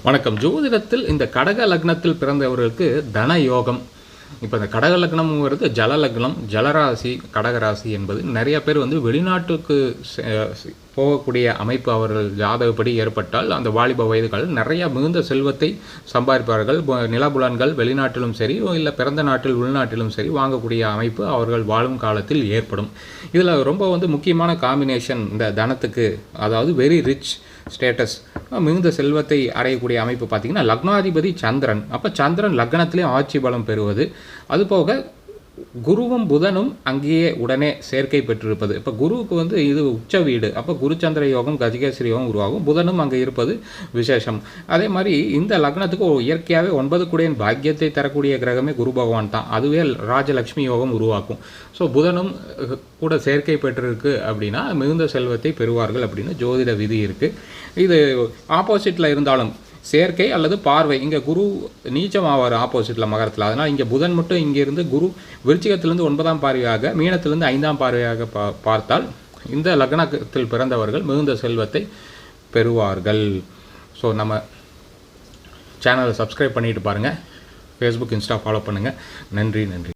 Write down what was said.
வணக்கம். ஜோதிடத்தில் இந்த கடக லக்னத்தில் பிறந்தவர்களுக்கு தன யோகம். இப்போ இந்த கடக லக்னம்ங்கிறது ஜல லக்னம் ஜலராசி கடகராசி என்பது. நிறைய பேர் வந்து வெளிநாட்டுக்கு செ- போகக்கூடிய அமைப்பு அவர்கள் ஜாதகப்படி ஏற்பட்டால் அந்த வாலிப வயதுகள் நிறைய மிகுந்த செல்வத்தை சம்பாதிப்பார்கள். நிலபுலன்கள் வெளிநாட்டிலும் சரி இல்லை பிறந்த நாட்டில் உள்நாட்டிலும் சரி வாங்கக்கூடிய அமைப்பு அவர்கள் வாழும் காலத்தில் ஏற்படும். இதில் ரொம்ப வந்து முக்கியமான காம்பினேஷன் இந்த தனத்துக்கு அதாவது வெரி ரிச் ஸ்டேட்டஸ் மிகுந்த செல்வத்தை அடையக்கூடிய அமைப்பு பார்த்தீங்கன்னா லக்னாதிபதி சந்திரன். அப்போ சந்திரன் லக்னத்திலே ஆட்சி பலம் பெறுவது. அதுபோக குருவும் புதனும் அங்கேயே உடனே சேர்க்கை பெற்றிருப்பது. இப்போ குருவுக்கு வந்து இது உச்ச வீடு. அப்போ குருச்சந்திர யோகம் கஜகேசரி யோகம் உருவாகும். புதனும் அங்கே இருப்பது விசேஷம். அதே மாதிரி இந்த லக்னத்துக்கு ஒரு இயற்கையாகவே ஒன்பது குடையின் பாக்கியத்தை தரக்கூடிய கிரகமே குரு பகவான் தான். அதுவே ராஜலக்ஷ்மி யோகம் உருவாக்கும். ஸோ புதனும் கூட சேர்க்கை பெற்றிருக்கு அப்படின்னா மிகுந்த செல்வத்தை பெறுவார்கள் அப்படின்னு ஜோதிட விதி இருக்குது இது ஆப்போசிட்டில் இருந்தாலும் சேர்க்கை அல்லது பார்வை. இங்கே குரு நீச்சம் ஆவார் ஆப்போசிட்டில் மகரத்தில். அதனால் இங்கே புதன் மட்டும் இங்கேருந்து குரு விருச்சிகத்திலிருந்து ஒன்பதாம் பார்வையாக மீனத்திலிருந்து ஐந்தாம் பார்வையாக பா பார்த்தால் இந்த லக்னத்தில் பிறந்தவர்கள் மிகுந்த செல்வத்தை பெறுவார்கள். ஸோ நம்ம சேனலை சப்ஸ்கிரைப் பண்ணிட்டு பாருங்கள் ஃபேஸ்புக் இன்ஸ்டா ஃபாலோ பண்ணுங்கள் நன்றி நன்றி.